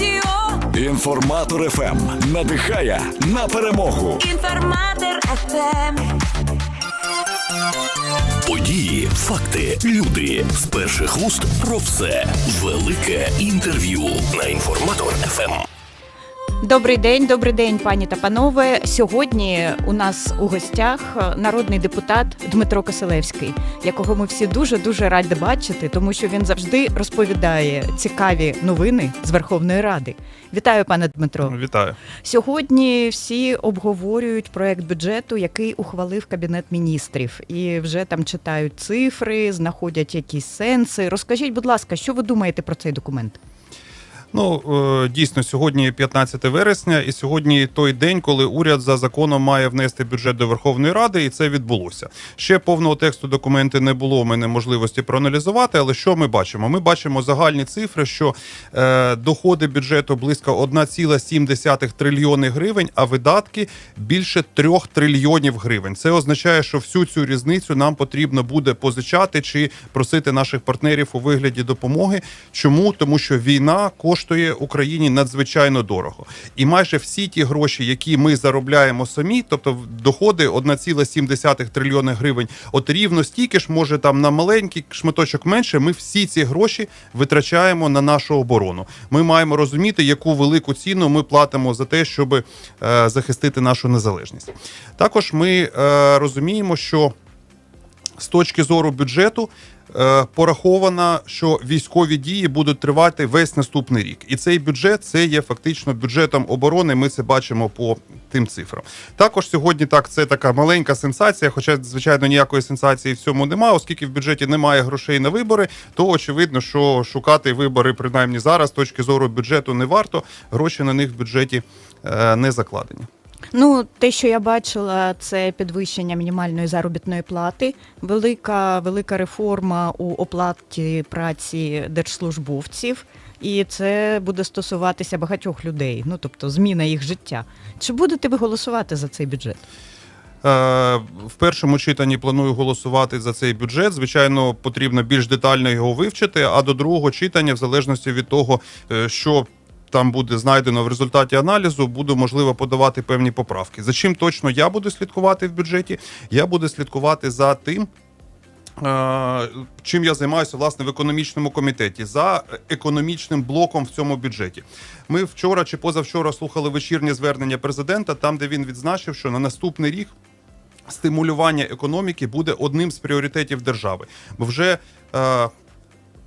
радіо, Інформатор ФМ надихає на перемогу. інформатор ФМ. Події, факти, люди з перших вуст про все. Велике інтерв'ю на інформатор Ем. ФМ. Добрий день, добрий день, пані та панове. Сьогодні у нас у гостях народний депутат Дмитро Киселевський, якого ми всі дуже дуже раді бачити, тому що він завжди розповідає цікаві новини з Верховної Ради. Вітаю, пане Дмитро. Вітаю. Сьогодні всі обговорюють проект бюджету, який ухвалив кабінет міністрів, і вже там читають цифри, знаходять якісь сенси. Розкажіть, будь ласка, що ви думаєте про цей документ? Ну е, дійсно, сьогодні 15 вересня, і сьогодні той день, коли уряд за законом має внести бюджет до Верховної Ради, і це відбулося. Ще повного тексту документи не було. У мене можливості проаналізувати. Але що ми бачимо? Ми бачимо загальні цифри, що е, доходи бюджету близько 1,7 трильйони гривень, а видатки більше 3 трильйонів гривень. Це означає, що всю цю різницю нам потрібно буде позичати чи просити наших партнерів у вигляді допомоги. Чому? Тому що війна коштує Україні надзвичайно дорого, і майже всі ті гроші, які ми заробляємо самі, тобто доходи 1,7 трильйони гривень, от рівно стільки ж може там на маленький шматочок менше. Ми всі ці гроші витрачаємо на нашу оборону. Ми маємо розуміти, яку велику ціну ми платимо за те, щоб е, захистити нашу незалежність. Також ми е, розуміємо, що з точки зору бюджету пораховано, що військові дії будуть тривати весь наступний рік. І цей бюджет це є фактично бюджетом оборони. Ми це бачимо по тим цифрам. Також сьогодні так це така маленька сенсація, хоча звичайно ніякої сенсації в цьому немає, оскільки в бюджеті немає грошей на вибори, то очевидно, що шукати вибори принаймні зараз з точки зору бюджету не варто. Гроші на них в бюджеті е, не закладені. Ну, те, що я бачила, це підвищення мінімальної заробітної плати, велика, велика реформа у оплаті праці держслужбовців, і це буде стосуватися багатьох людей, ну тобто зміна їх життя. Чи будете ви голосувати за цей бюджет? Е, В першому читанні планую голосувати за цей бюджет. Звичайно, потрібно більш детально його вивчити. А до другого читання, в залежності від того, е, що там буде знайдено в результаті аналізу, буду можливо подавати певні поправки. За чим точно я буду слідкувати в бюджеті? Я буду слідкувати за тим. е, Чим я займаюся власне в економічному комітеті за економічним блоком в цьому бюджеті. Ми вчора чи позавчора слухали вечірнє звернення президента, там де він відзначив, що на наступний рік стимулювання економіки буде одним з пріоритетів держави. Вже е,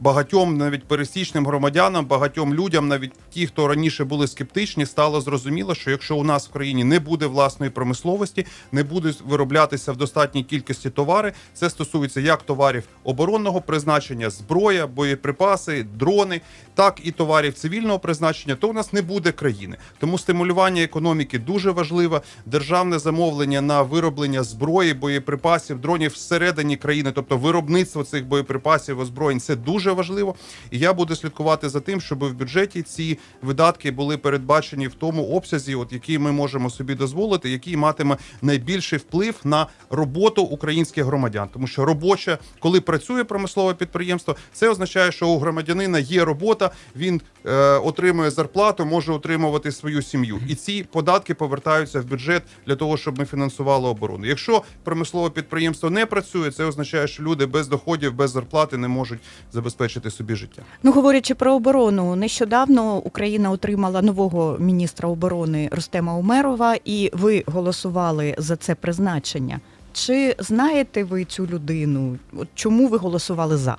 багатьом, навіть пересічним громадянам, багатьом людям, навіть ті, хто раніше були скептичні, стало зрозуміло, що якщо у нас в країні не буде власної промисловості, не будуть вироблятися в достатній кількості товари. Це стосується як товарів оборонного призначення, зброя, боєприпаси, дрони, так і товарів цивільного призначення, то у нас не буде країни. Тому стимулювання економіки дуже важливе. Державне замовлення на вироблення зброї, боєприпасів, дронів всередині країни, тобто виробництво цих боєприпасів, озброєнь, це дуже важливо. І я буду слідкувати за тим, щоб в бюджеті ці видатки були передбачені в тому обсязі, от який ми можемо собі дозволити, який матиме найбільший вплив на роботу українських громадян. Тому що робоча, коли працює промислове підприємство, це означає, що у громадянина є робота, він е, отримує зарплату, може отримувати свою сім'ю. І ці податки повертаються в бюджет для того, щоб ми фінансували оборону. Якщо промислове підприємство не працює, це означає, що люди без доходів, без зарплати не можуть забезпечити собі життя. Ну, говорячи про оборону, нещодавно Україна отримала нового міністра оборони Рустема Умерова, і ви голосували за це призначення. Чи знаєте ви цю людину? Чому ви голосували за?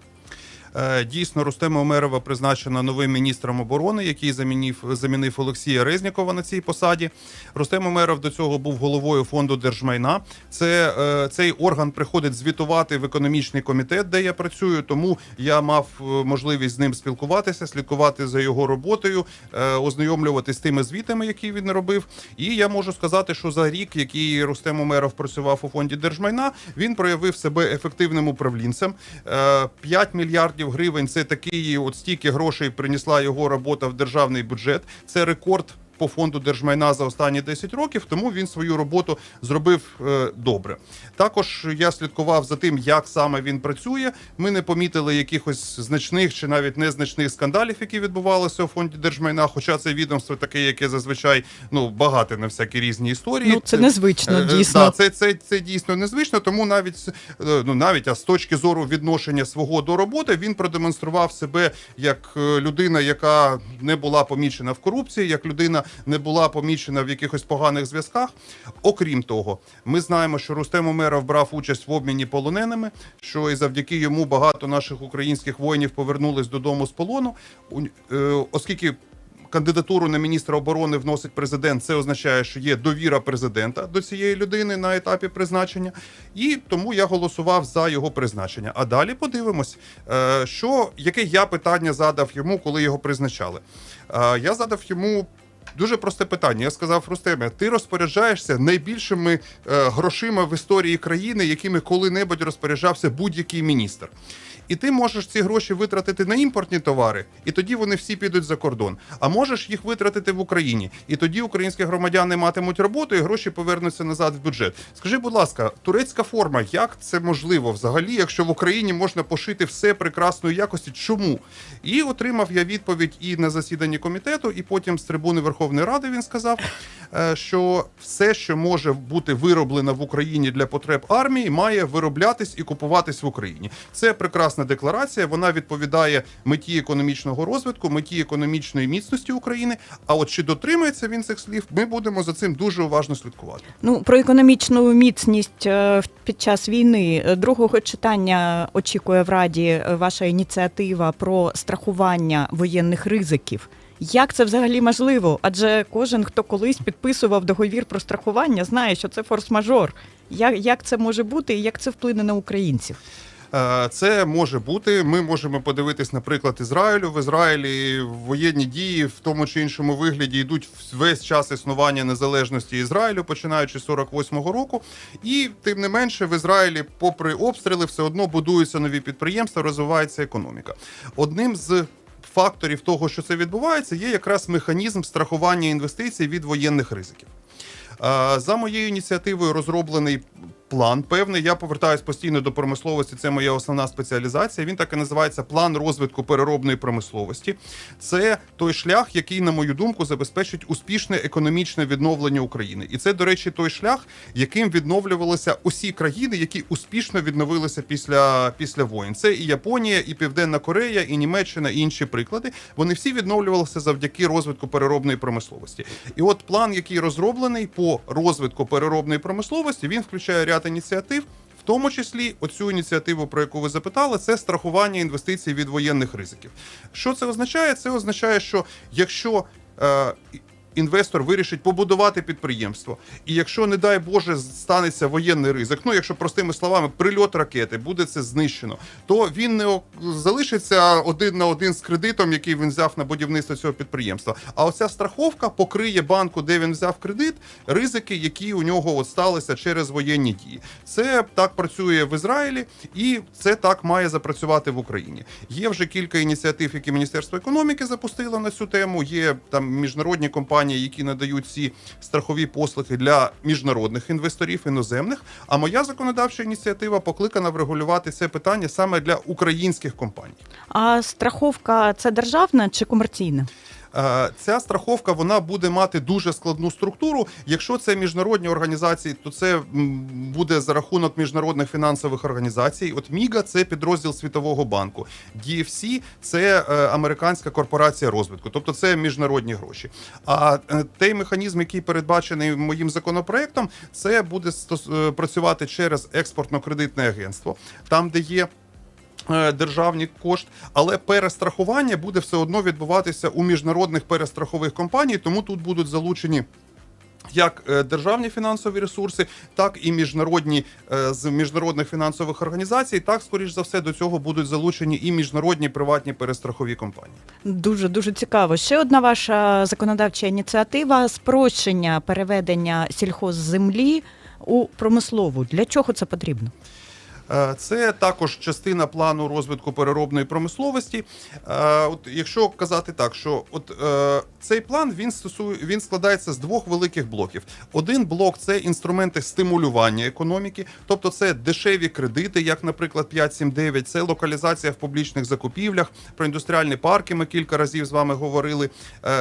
Е, Дійсно, Рустема Умерова призначена новим міністром оборони, який замінив замінив Олексія Резнікова на цій посаді. Рустем Умеров до цього був головою фонду держмайна. Це е, цей орган приходить звітувати в економічний комітет, де я працюю. Тому я мав е, можливість з ним спілкуватися, слідкувати за його роботою, ознайомлюватися з тими звітами, які він робив. І я можу сказати, що за рік, який Рустем Умеров працював у фонді держмайна, він проявив себе ефективним управлінцем. Е, 5 мільярдів гривень це такий, от стільки грошей принесла його робота в державний бюджет. Це рекорд. По фонду держмайна за останні 10 років, тому він свою роботу зробив е, добре. Також я слідкував за тим, як саме він працює. Ми не помітили якихось значних чи навіть незначних скандалів, які відбувалися у фонді держмайна. Хоча це відомство таке, яке зазвичай ну багате на всякі різні історії. Ну, це незвично, Е, е, дійсно. да, це, це, це дійсно незвично, тому навіть ну навіть а з точки зору відношення свого до роботи він продемонстрував себе як людина, яка не була помічена в корупції, як людина не була помічена в якихось поганих зв'язках. Окрім того, ми знаємо, що Рустем Умеров брав участь в обміні полоненими, що і завдяки йому багато наших українських воїнів повернулись додому з полону, е, оскільки. Кандидатуру на міністра оборони вносить президент. Це означає, що є довіра президента до цієї людини на етапі призначення, і тому я голосував за його призначення. А далі подивимось, е, що яке я питання задав йому, коли його призначали. Е, Я задав йому. Дуже просте питання. Я сказав Рустеме, ти розпоряджаєшся найбільшими е, грошима в історії країни, якими коли-небудь розпоряджався будь-який міністр. І ти можеш ці гроші витратити на імпортні товари, і тоді вони всі підуть за кордон. А можеш їх витратити в Україні, і тоді українські громадяни матимуть роботу, і гроші повернуться назад в бюджет. Скажи, будь ласка, турецька форма, як це можливо взагалі, якщо в Україні можна пошити все прекрасної якості? Чому? І отримав я відповідь і на засіданні комітету, і потім з трибуни Верховної Ради він сказав, е, що все, що може бути вироблено в Україні для потреб армії, має вироблятись і купуватись в Україні. Це прекрасна декларація. Вона відповідає меті економічного розвитку, меті економічної міцності України. А от чи дотримується він цих слів, ми будемо за цим дуже уважно слідкувати. Ну про економічну міцність е, під час війни е, другого читання очікує в Раді ваша ініціатива про страхування воєнних ризиків. Як це взагалі можливо? Адже кожен, хто колись підписував договір про страхування, знає, що це форс-мажор. Як, як це може бути і як це вплине на українців? Е, Це може бути. Ми можемо подивитись, наприклад, Ізраїлю. В Ізраїлі воєнні дії в тому чи іншому вигляді йдуть весь час існування незалежності Ізраїлю, починаючи з 48-го року. І тим не менше, в Ізраїлі, попри обстріли, все одно будуються нові підприємства, розвивається економіка. Одним з факторів того, що це відбувається, є якраз механізм страхування інвестицій від воєнних ризиків. Е, За моєю ініціативою розроблений план певний. Я повертаюсь постійно до промисловості. Це моя основна спеціалізація. Він так і називається план розвитку переробної промисловості. Це той шлях, який, на мою думку, забезпечить успішне економічне відновлення України. І це, до речі, той шлях, яким відновлювалися усі країни, які успішно відновилися після, після воїн. Це і Японія, і Південна Корея, і Німеччина, і інші приклади. Вони всі відновлювалися завдяки розвитку переробної промисловості. І от план, який розроблений по розвитку переробної промисловості, він включає ряд ініціатив. В тому числі оцю ініціативу, про яку ви запитали, це страхування інвестицій від воєнних ризиків. Що це означає? Це означає, що якщо е, інвестор вирішить побудувати підприємство, і якщо, не дай Боже, станеться воєнний ризик, ну якщо простими словами, прильот ракети буде це знищено, то він не залишиться один на один з кредитом, який він взяв на будівництво цього підприємства. А оця страховка покриє банку, де він взяв кредит, ризики, які у нього от сталися через воєнні дії. Це так працює в Ізраїлі, і це так має запрацювати в Україні. Є вже кілька ініціатив, які Міністерство економіки запустило на цю тему. Є там міжнародні компанії, які надають ці страхові послуги для міжнародних інвесторів іноземних. А моя законодавча ініціатива покликана врегулювати це питання саме для українських компаній. А страховка це державна чи комерційна? Е, Ця страховка вона буде мати дуже складну структуру. Якщо це міжнародні організації, то це буде за рахунок міжнародних фінансових організацій. От Міга це підрозділ Світового банку. DFC – це е, американська корпорація розвитку, тобто це міжнародні гроші. А е, той механізм, який передбачений моїм законопроектом, це буде працювати через експортно-кредитне агентство, там де є державний кошт, але перестрахування буде все одно відбуватися у міжнародних перестрахових компаній, тому тут будуть залучені. Як е, державні фінансові ресурси, так і міжнародні е, з міжнародних фінансових організацій, так скоріш за все до цього будуть залучені і міжнародні приватні перестрахові компанії. Дуже дуже цікаво. Ще одна ваша законодавча ініціатива спрощення переведення сільхозземлі у промислову. Для чого це потрібно? Е, Це також частина плану розвитку переробної промисловості. Е, От якщо казати так, що от е, цей план він стосує він складається з двох великих блоків. Один блок це інструменти стимулювання економіки, тобто це дешеві кредити, як, наприклад, 579, це локалізація в публічних закупівлях, про індустріальні парки. Ми кілька разів з вами говорили.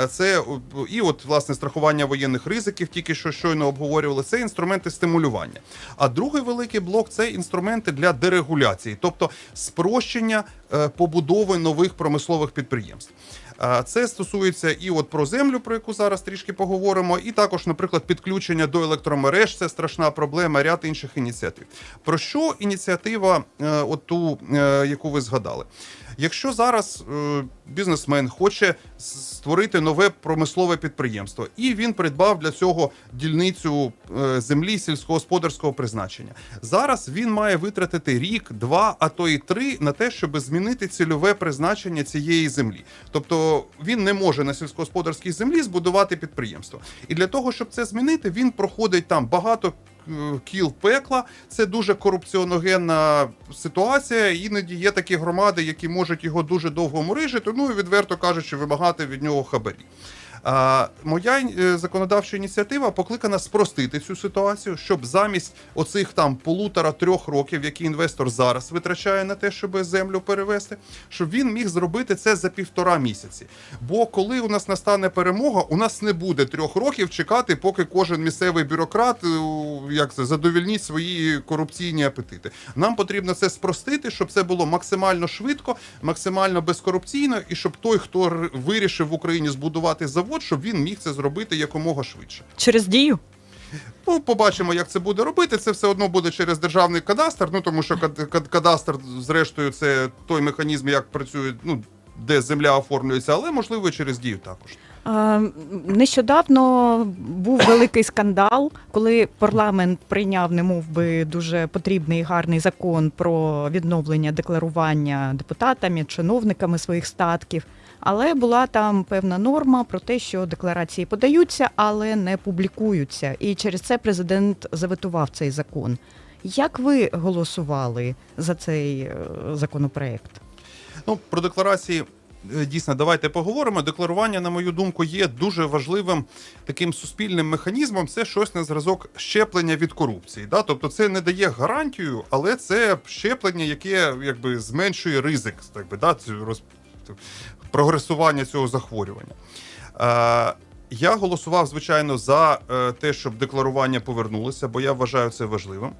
Це і от власне страхування воєнних ризиків, тільки що щойно обговорювали. Це інструменти стимулювання. А другий великий блок це інструменти для дерегуляції, тобто спрощення е, побудови нових промислових підприємств. Е, Це стосується і от про землю, про яку зараз трішки поговоримо, і також, наприклад, підключення до електромереж. Це страшна проблема, ряд інших ініціатив. Про що ініціатива, оту, е, яку ви згадали? Якщо зараз е, бізнесмен хоче створити нове промислове підприємство, і він придбав для цього дільницю е, землі сільськогосподарського призначення, зараз він має витратити рік, два, а то і три на те, щоб змінити цільове призначення цієї землі. Тобто він не може на сільськогосподарській землі збудувати підприємство. І для того, щоб це змінити, він проходить там багато кіл пекла. Це дуже корупціоногенна ситуація. Іноді є такі громади, які можуть його дуже довго мурижити, ну і відверто кажучи, вимагати від нього хабарі. Моя е, законодавча ініціатива покликана спростити цю ситуацію, щоб замість оцих там полутора-трьох років, які інвестор зараз витрачає на те, щоб землю перевести, щоб він міг зробити це за півтора місяці. Бо коли у нас настане перемога, у нас не буде трьох років чекати, поки кожен місцевий бюрократ е, як це задовільнить свої корупційні апетити. Нам потрібно це спростити, щоб це було максимально швидко, максимально безкорупційно, і щоб той, хто вирішив в Україні збудувати завод, щоб він міг це зробити якомога швидше. Через дію? Ну, побачимо, як це буде робити. Це все одно буде через державний кадастр. Ну тому що кад- кад- кадастр, зрештою, це той механізм, як працює, ну де земля оформлюється, але можливо і через дію також. Нещодавно був великий скандал, коли парламент прийняв, немов би дуже потрібний і гарний закон про відновлення декларування депутатами, чиновниками своїх статків. Але була там певна норма про те, що декларації подаються, але не публікуються. І через це президент заветував цей закон. Як ви голосували за цей е, законопроект? Ну, про декларації. е, Дійсно, давайте поговоримо. Декларування, на мою думку, є дуже важливим таким суспільним механізмом. Це щось на зразок щеплення від корупції. Да? Тобто, це не дає гарантію, але це щеплення, яке якби зменшує ризик, так би, да? цю роз... прогресування цього захворювання. Е, я голосував, звичайно, за е, те, щоб декларування повернулося, бо я вважаю це важливим.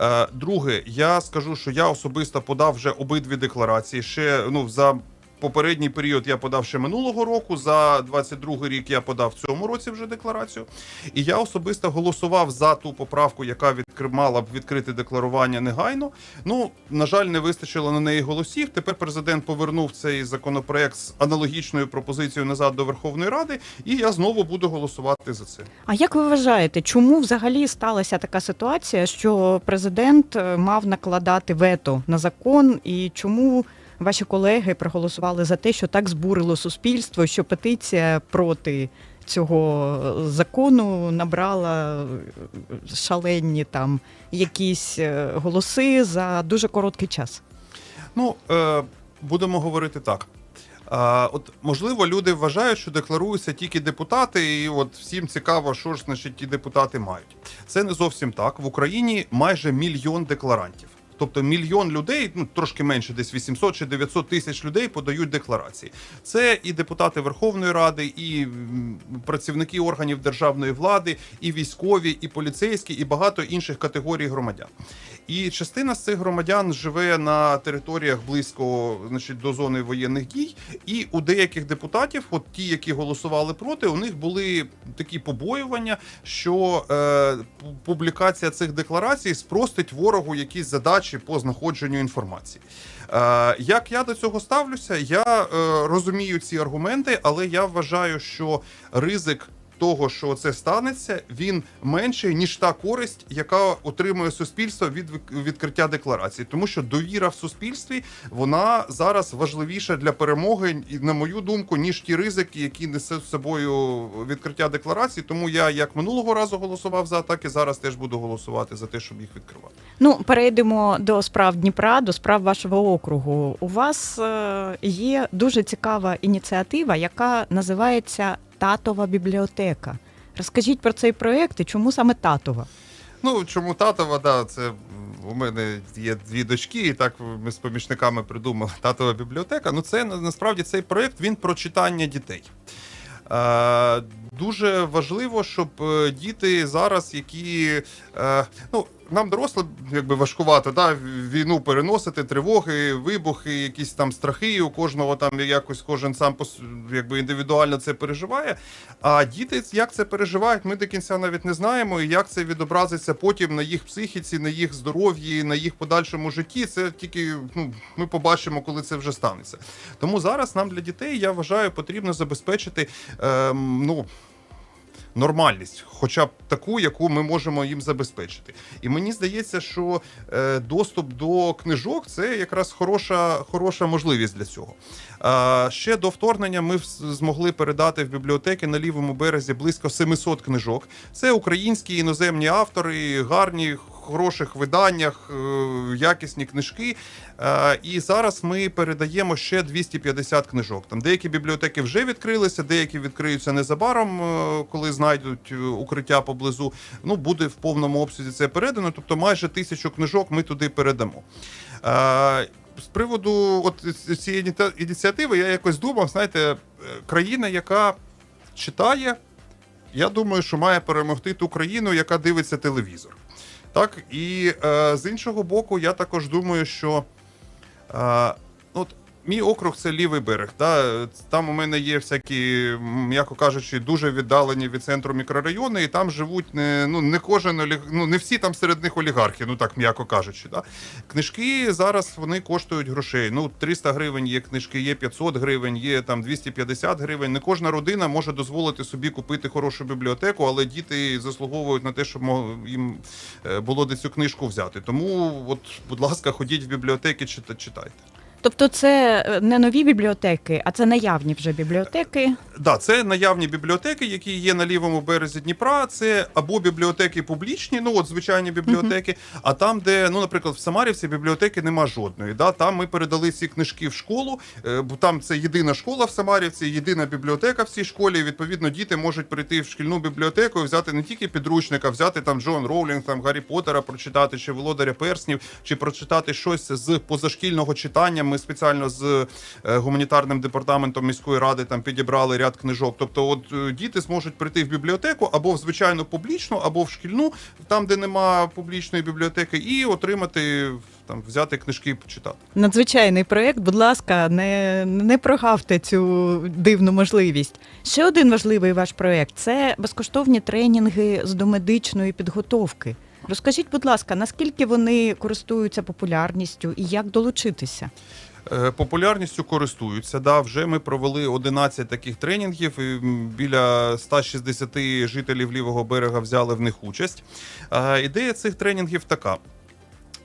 Е, Друге, я скажу, що я особисто подав вже обидві декларації. Ще ну за попередній період я подав ще минулого року. За 22 рік я подав в цьому році вже декларацію. І я особисто голосував за ту поправку, яка відкри... мала б відкрити декларування негайно. Ну на жаль, не вистачило на неї голосів. Тепер президент повернув цей законопроект з аналогічною пропозицією назад до Верховної Ради, і я знову буду голосувати за це. А як ви вважаєте, чому взагалі сталася така ситуація, що президент е, мав накладати вето на закон, і чому ваші колеги проголосували за те, що так збурило суспільство, що петиція проти цього закону набрала е, шалені там якісь е, голоси за дуже короткий час? Ну, е, будемо говорити так. А, от можливо, люди вважають, що декларуються тільки депутати, і от всім цікаво, що ж значить ті депутати мають. Це не зовсім так. В Україні майже мільйон декларантів. Тобто мільйон людей, ну трошки менше, десь 800 чи 900 тисяч людей подають декларації. Це і депутати Верховної Ради, і працівники органів державної влади, і військові, і поліцейські, і багато інших категорій громадян. І частина з цих громадян живе на територіях близько значить, до зони воєнних дій. І у деяких депутатів, от ті, які голосували проти, у них були такі побоювання, що е, публікація цих декларацій спростить ворогу якісь задачі по знаходженню інформації. Е, як я до цього ставлюся, я е, розумію ці аргументи, але я вважаю, що ризик того, що це станеться, він менший ніж та користь, яка отримує суспільство від відкриття декларації, тому що довіра в суспільстві вона зараз важливіша для перемоги, і на мою думку, ніж ті ризики, які несе з собою відкриття декларації. Тому я як минулого разу голосував за, так і зараз теж буду голосувати за те, щоб їх відкривати. Ну, перейдемо до справ Дніпра, до справ вашого округу. У вас е, є дуже цікава ініціатива, яка називається Татова бібліотека. Розкажіть про цей проєкт і чому саме татова? Ну чому татова, да, це у мене є дві дочки, і так ми з помічниками придумали татова бібліотека. Ну, це насправді цей проєкт він про читання дітей. Дуже важливо, щоб е, діти зараз, які е, ну. Нам дорослим якби важкувато да, війну переносити, тривоги, вибухи, якісь там страхи. У кожного там якось кожен сам якби індивідуально це переживає. А діти як це переживають, ми до кінця навіть не знаємо. І як це відобразиться потім на їх психіці, на їх здоров'ї, на їх подальшому житті. Це тільки ну, ми побачимо, коли це вже станеться. Тому зараз нам для дітей я вважаю потрібно забезпечити ем, ну. Нормальність, хоча б таку, яку ми можемо їм забезпечити. І мені здається, що е, доступ до книжок це якраз хороша, хороша можливість для цього. Ще до вторгнення ми змогли передати в бібліотеки на лівому березі близько 700 книжок. Це українські іноземні автори, гарні. Хороших виданнях, е, якісні книжки. Е, І зараз ми передаємо ще 250 книжок. Там деякі бібліотеки вже відкрилися, деякі відкриються незабаром, е, коли знайдуть укриття поблизу. Ну буде в повному обсязі це передано. Тобто майже тисячу книжок ми туди передамо. З приводу от цієї ініціативи я якось думав, знаєте, країна, яка читає, я думаю, що має перемогти ту країну, яка дивиться телевізор. Так, і е, з іншого боку, я також думаю, що е, от, мій округ це лівий берег. Да? Там у мене є всякі, м'яко кажучи, дуже віддалені від центру мікрорайони, і там живуть не, ну, не кожен оліг... ну, не всі там серед них олігархи, ну так м'яко кажучи. Да? Книжки зараз вони коштують грошей. Ну, 300 гривень є книжки, є 500 гривень, є там 250 гривень. Не кожна родина може дозволити собі купити хорошу бібліотеку, але діти заслуговують на те, щоб їм е, було де цю книжку взяти. Тому, от, будь ласка, ходіть в бібліотеки, чита- читайте. Тобто, це е, не нові бібліотеки, а це наявні вже бібліотеки. Да, це наявні бібліотеки, які є на лівому березі Дніпра. Це або бібліотеки публічні, ну от звичайні бібліотеки. А там, де, ну, наприклад, в Самарівці бібліотеки нема жодної. Да, там ми передали ці книжки в школу, е, бо там це єдина школа в Самарівці, єдина бібліотека в цій школі. І, відповідно, діти можуть прийти в шкільну бібліотеку і взяти не тільки підручника, взяти там Джон Роулінг, там Гаррі Поттера, прочитати чи Володаря Перснів, чи прочитати щось з позашкільного читання. Ми спеціально з е, гуманітарним департаментом міської ради там підібрали ряд книжок. Тобто, от е, діти зможуть прийти в бібліотеку або в звичайну публічну, або в шкільну, там де нема публічної бібліотеки, і отримати там взяти книжки і почитати. Надзвичайний проєкт, будь ласка, не, не прогавте цю дивну можливість. Ще один важливий ваш проєкт це безкоштовні тренінги з домедичної підготовки. Розкажіть, будь ласка, наскільки вони користуються популярністю і як долучитися? Е, Популярністю користуються. Да, вже ми провели 11 таких тренінгів. І біля 160 жителів лівого берега взяли в них участь. Е, Ідея цих тренінгів така.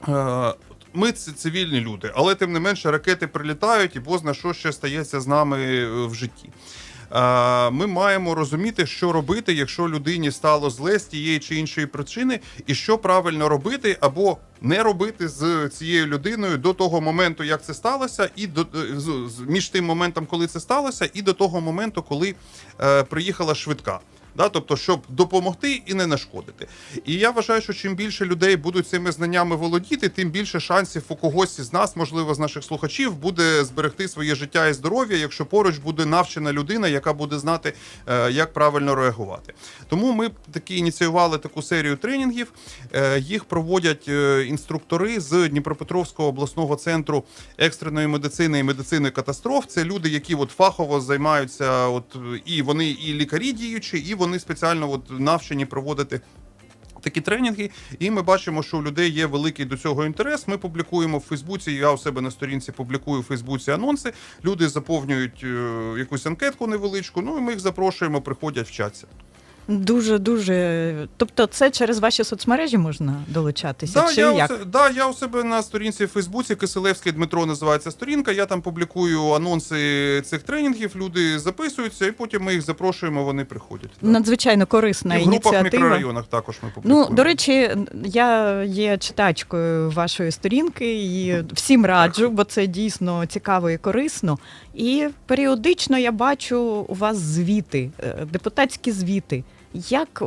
Е, Ми це цивільні люди, але тим не менше ракети прилітають, і бозна що ще стається з нами в житті. Ми маємо розуміти, що робити, якщо людині стало зле з тієї чи іншої причини, і що правильно робити або не робити з цією людиною до того моменту, як це сталося, і до е, між тим моментом, коли це сталося, і до того моменту, коли е, приїхала швидка. Да, тобто, щоб допомогти і не нашкодити. І я вважаю, що чим більше людей будуть цими знаннями володіти, тим більше шансів у когось із нас, можливо, з наших слухачів, буде зберегти своє життя і здоров'я, якщо поруч буде навчена людина, яка буде знати, е, як правильно реагувати. Тому ми такі ініціювали таку серію тренінгів. Е, Їх проводять е, інструктори з Дніпропетровського обласного центру екстреної медицини і медицини катастроф. Це люди, які от фахово займаються, от і вони і лікарі діючі, і вони спеціально от навчені проводити. Такі тренінги, і ми бачимо, що у людей є великий до цього інтерес. Ми публікуємо в Фейсбуці. Я у себе на сторінці публікую в Фейсбуці анонси. Люди заповнюють е, якусь анкетку невеличку. Ну і ми їх запрошуємо, приходять, вчаться. Дуже дуже. Тобто, це через ваші соцмережі можна долучатися? Да, чи я, як? У, да, я у себе на сторінці в Фейсбуці Киселевський Дмитро називається сторінка. Я там публікую анонси цих тренінгів. Люди записуються, і потім ми їх запрошуємо. Вони приходять. Да. Надзвичайно корисна і в групах мікрорайонах також ми публікуємо. Ну, до речі, я є читачкою вашої сторінки і всім раджу, бо це дійсно цікаво і корисно. І періодично я бачу у вас звіти, е, депутатські звіти. Як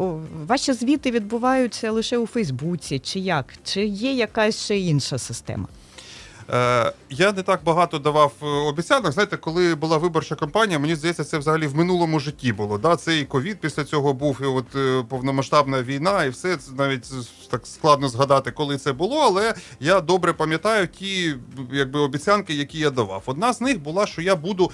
ваші звіти відбуваються лише у Фейсбуці, чи як? Чи є якась ще інша система? Е, я не так багато давав е, обіцянок. Знаєте, коли була виборча кампанія, мені здається, це взагалі в минулому житті було. Да? Це і ковід після цього був, і от е, повномасштабна війна, і все це навіть так складно згадати, коли це було. Але я добре пам'ятаю ті якби обіцянки, які я давав. Одна з них була, що я буду,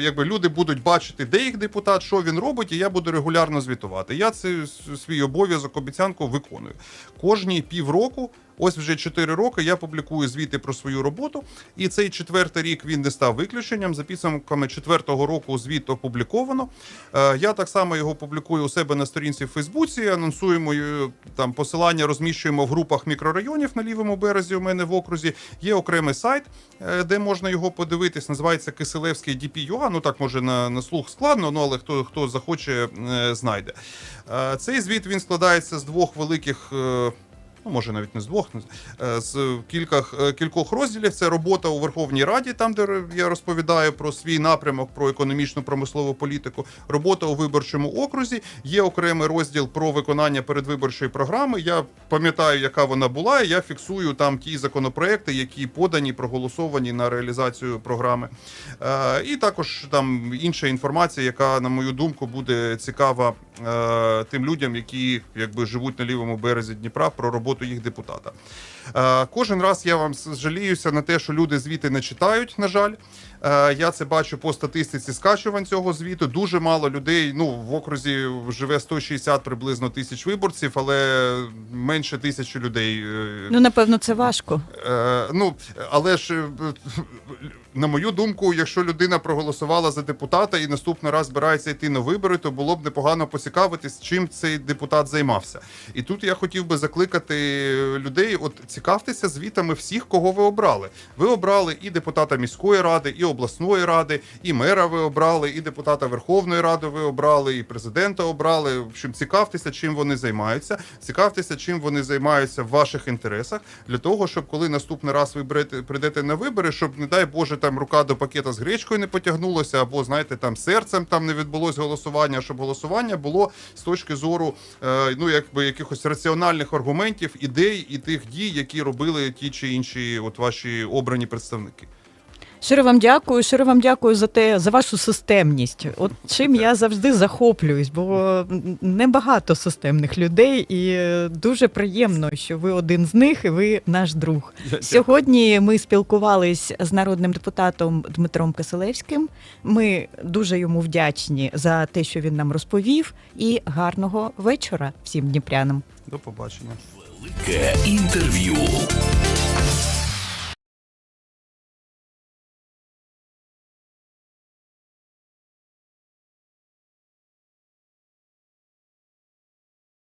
якби люди будуть бачити, де їх депутат, що він робить, і я буду регулярно звітувати. Я це свій обов'язок, обіцянку виконую. Кожні півроку. Ось вже 4 роки я публікую звіти про свою роботу, і цей четвертий рік він не став виключенням. За підсумками четвертого року звіт опубліковано. Е, Я так само його публікую у себе на сторінці в Фейсбуці. Анонсуємо е, там посилання, розміщуємо в групах мікрорайонів на лівому березі. У мене в окрузі є окремий сайт, е, де можна його подивитись. Називається Киселевський DP.ua. Ну так може на, на слух складно, ну але хто хто захоче, знайде. Цей звіт він складається з двох великих. Ну може навіть не з двох, е, з кількох, е, кількох розділів. Це робота у Верховній Раді, там де я розповідаю про свій напрямок, про економічну промислову політику. Робота у виборчому окрузі. Є окремий розділ про виконання передвиборчої програми. Я пам'ятаю, яка вона була. і Я фіксую там ті законопроекти, які подані, проголосовані на реалізацію програми. Е, І також там інша інформація, яка, на мою думку, буде цікава е, тим людям, які якби живуть на лівому березі Дніпра, про роботу їх депутата. Е, Кожен раз я вам жаліюся на те, що люди звіти не читають. На жаль, Е, я це бачу по статистиці скачувань цього звіту. Дуже мало людей. Ну в окрузі живе 160 приблизно тисяч виборців, але менше тисячі людей. Ну, напевно, це важко. Е, ну, але ж, на мою думку, якщо людина проголосувала за депутата і наступний раз збирається йти на вибори, то було б непогано поцікавитись, чим цей депутат займався. І тут я хотів би закликати людей: от цікавтеся звітами всіх, кого ви обрали. Ви обрали і депутата міської ради, і обласної ради, і мера ви обрали, і депутата Верховної Ради ви обрали, і президента обрали. В общем, цікавтеся, чим вони займаються. Цікавтеся, чим вони займаються в ваших інтересах, для того, щоб коли наступний раз ви прийдете на вибори, щоб, не дай Боже, там рука до пакета з гречкою не потягнулася, або знаєте, там серцем там не відбулось голосування, щоб голосування було з точки зору е, ну якби якихось раціональних аргументів, ідей і тих дій, які робили ті чи інші, от ваші обрані представники. Щиро вам дякую, щиро вам дякую за те, за вашу системність. От чим я завжди захоплююсь, бо небагато системних людей, і дуже приємно, що ви один з них, і ви наш друг. Сьогодні ми спілкувались з народним депутатом Дмитром Киселевським. Ми дуже йому вдячні за те, що він нам розповів. І гарного вечора всім дніпрянам. До побачення. Велике інтерв'ю.